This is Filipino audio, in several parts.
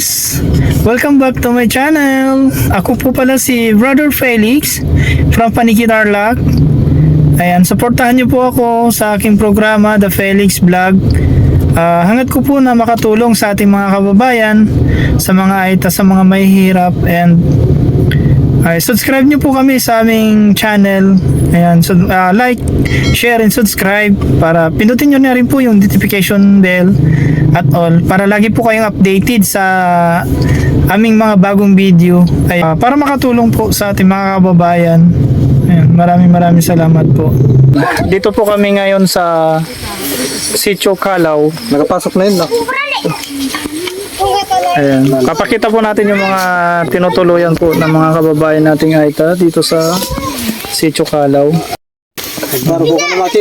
guys! Welcome back to my channel! Ako po pala si Brother Felix from Paniki Tarlac. Ayan, supportahan niyo po ako sa aking programa, The Felix Vlog. Ah, hangad ko po na makatulong sa ating mga kababayan, sa mga aita, sa mga mahihirap, and ay, subscribe niyo po kami sa aming channel. Ayan, so, ah, like, share, and subscribe para pindutin niyo na rin po yung notification bell at all para lagi po kayong updated sa aming mga bagong video. Ay, ah, para makatulong po sa ating mga kababayan. Ayan, maraming maraming salamat po. Dito po kami ngayon sa Sitio Kalaw. Nakapasok na yun, no? Ayan. Papakita po natin yung mga tinutuluyan po ng mga kababayan nating Aita dito sa Sitio Kalaw. Baro ko ka na ka.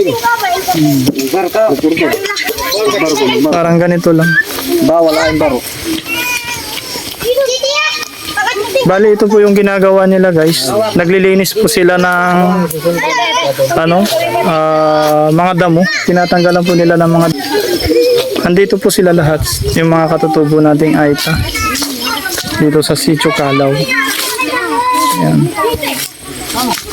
Baro ko. Parang ganito lang. Bawal ay baro. Bali, ito po yung ginagawa nila guys. Naglilinis po sila ng ano, ah, mga damo. Tinatanggalan po nila ng mga Andito po sila lahat, yung mga katutubo nating Aita. Dito sa Sitio Kalaw. Ayan. 아!